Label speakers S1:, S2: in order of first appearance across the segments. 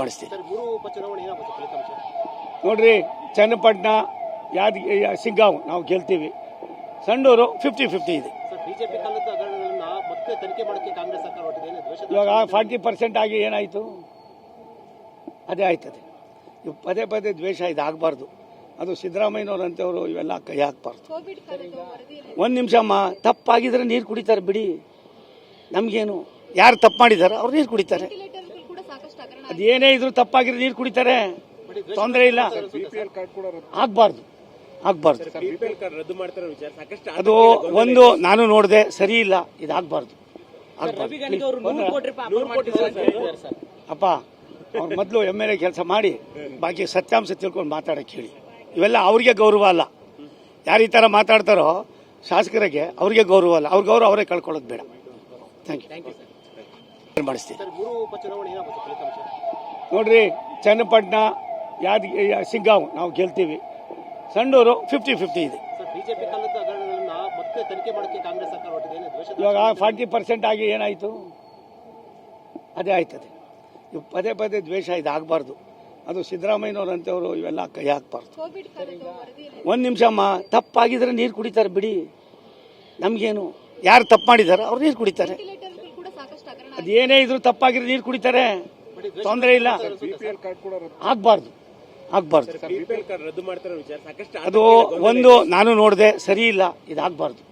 S1: ಮಾಡಿಸ್ತೀವಿ ನೋಡ್ರಿ ಚನ್ನಪಟ್ಟಣ ಯಾದ್ ಸಿಗ್ಗಾಂವ್ ನಾವು ಗೆಲ್ತೀವಿ. ಸಂಡೂರು ಫಿಫ್ಟಿ ಫಿಫ್ಟಿ ಇದೆ. ಇವಾಗ ಫಾರ್ಟಿ ಪರ್ಸೆಂಟ್ ಆಗಿ ಏನಾಯಿತು? ಅದೇ ಆಯ್ತದೆ. ಇವು ಪದೇ ಪದೇ ದ್ವೇಷ ಇದು ಆಗಬಾರ್ದು ಅದು ಸಿದ್ದರಾಮಯ್ಯನವ್ರಂಥವ್ರು ಇವೆಲ್ಲ ಕೈ ಹಾಕ್ಬಾರ್ದು.
S2: ಒಂದು ನಿಮಿಷ ಅಮ್ಮ
S1: ಒಂದು ನಿಮಿಷಮ್ಮ ತಪ್ಪಾಗಿದ್ರೆ ನೀರು ಕುಡಿತಾರೆ ಬಿಡಿ. ನಮಗೇನು ಯಾರು ತಪ್ಪು ಮಾಡಿದ್ದಾರೆ ಅವ್ರು ನೀರು ಕುಡಿತಾರೆ.
S2: ವೆಂಟಿಲೇಟರ್ಗಳು ಕೂಡ ಸಾಕಷ್ಟು ಹಗರಣ
S1: ಅದು ಏನೇ ಇದ್ರು ತಪ್ಪಾಗಿರೋ ನೀರು ಕುಡಿತಾರೆ. ತೊಂದರೆ ಇಲ್ಲ. ಆಗ್ಬಾರ್ದು. ಆಗ್ಬಾರ್ದು.
S3: ಬಿಪಿಎಲ್ ಕಾರ್ಡ್ ರದ್ದು ಮಾಡ್ತಾರೋ ವಿಚಾರ. ಸಾಕಷ್ಟು
S1: ಅದು ಒಂದು ನಾನು ನೋಡಿದೆ ಸರಿ ಇಲ್ಲ. ಇದಾಗಬಾರ್ದು ಅಪ್ಪ ಅವ್ರು ಮೊದಲು ಎಂ ಎಲ್ ಎ ಕೆಲಸ ಮಾಡಿ ಬಾಕಿ ಸತ್ಯಾಂಶ ತಿಳ್ಕೊಂಡು ಮಾತಾಡಕ್ಕೆ ಹೇಳಿ. ಇವೆಲ್ಲ ಅವ್ರಿಗೆ ಗೌರವ ಅಲ್ಲ. ಯಾರು ಈ ಥರ ಮಾತಾಡ್ತಾರೋ ಶಾಸಕರಿಗೆ ಅವ್ರಿಗೆ ಗೌರವ ಅಲ್ಲ. ಅವ್ರ ಗೌರವ ಅವರೇ ಕಳ್ಕೊಳ್ಳೋದು ಬೇಡ. ಥ್ಯಾಂಕ್ ಯು
S3: ಫಲಿತಾಂಶ?
S1: ನೋಡ್ರಿ ಚನ್ನಪಟ್ಟಣ ಯಾದ್ ಸಿಂಗಾವ್ ನಾವು ಗೆಲ್ತೀವಿ. ಸಂಡೂರು ಫಿಫ್ಟಿ ಫಿಫ್ಟಿ ಇದೆ. ಇವಾಗ ಫಾರ್ಟಿ ಪರ್ಸೆಂಟ್ ಆಗಿ ಏನಾಯಿತು? ಅದೇ ಆಯ್ತದೆ. ಇವು ಪದೇ ಪದೇ ದ್ವೇಷ ಇದು ಆಗಬಾರ್ದು ಅದು ಸಿದ್ದರಾಮಯ್ಯನವ್ರಂಥವ್ರು ಇವೆಲ್ಲ ಕೈ ಹಾಕ್ಬಾರ್ದು.
S2: ಒಂದು ನಿಮಿಷ ಅಮ್ಮ
S1: ಒಂದು ನಿಮಿಷಮ್ಮ ತಪ್ಪಾಗಿದ್ರೆ ನೀರು ಕುಡಿತಾರೆ ಬಿಡಿ. ನಮಗೇನು ಯಾರು ತಪ್ಪು ಮಾಡಿದಾರೆ ಅವ್ರು ನೀರು ಕುಡಿತಾರೆ.
S2: ವೆಂಟಿಲೇಟರ್ಗಳು ಕೂಡ ಸಾಕಷ್ಟು ಹಗರಣ
S1: ಅದು ಏನೇ ಇದ್ರು ತಪ್ಪಾಗಿರೋ ನೀರು ಕುಡಿತಾರೆ. ತೊಂದರೆ ಇಲ್ಲ. ಆಗ್ಬಾರ್ದು. ಆಗ್ಬಾರ್ದು. ಅದು ಒಂದು ನಾನು ನೋಡಿದೆ ಸರಿ ಇಲ್ಲ ಇದಾಗಬಾರ್ದು.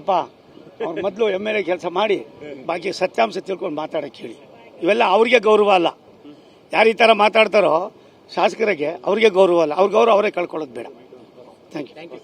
S1: ಅಪ್ಪ ಅವ್ರು ಮೊದಲು ಎಂ ಎಲ್ ಎ ಕೆಲಸ ಮಾಡಿ ಬಾಕಿ ಸತ್ಯಾಂಶ ತಿಳ್ಕೊಂಡು ಮಾತಾಡಕ್ಕೆ ಹೇಳಿ. ಇವೆಲ್ಲ ಅವ್ರಿಗೆ ಗೌರವ ಅಲ್ಲ. ಯಾರು ಈ ಥರ ಮಾತಾಡ್ತಾರೋ ಶಾಸಕರಿಗೆ ಅವ್ರಿಗೆ ಗೌರವ ಅಲ್ಲ. ಅವ್ರಿಗೆ ಗೌರವ ಅವರೇ ಕಳ್ಕೊಳ್ಳೋದು ಬೇಡ. Thank you